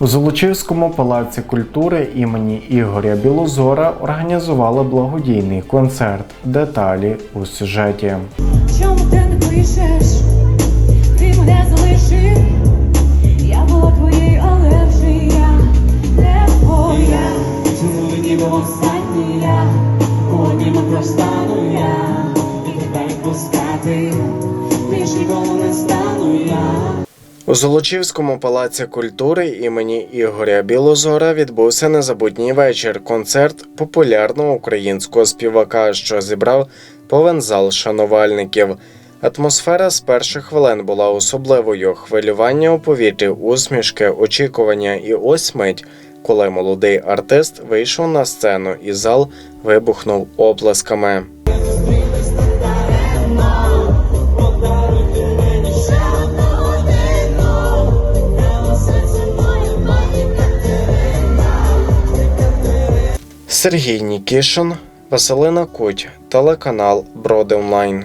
У Золочівському палаці культури імені Ігоря Білозора організували благодійний концерт. Деталі у сюжеті. Чому ти не пишеш? Ти мене залишив. Я була твоєю, але вже я не твоя. Чому мені останнє я? Одніма простану я. У Золочівському палаці культури імені Ігоря Білозора відбувся незабутній вечір. Концерт популярного українського співака, що зібрав повен зал шанувальників. Атмосфера з перших хвилин була особливою: хвилювання у повітрі, усмішки, очікування і ось мить, коли молодий артист вийшов на сцену, і зал вибухнув оплесками. Сергій Нікішин, Василина Куть, телеканал Броди Онлайн.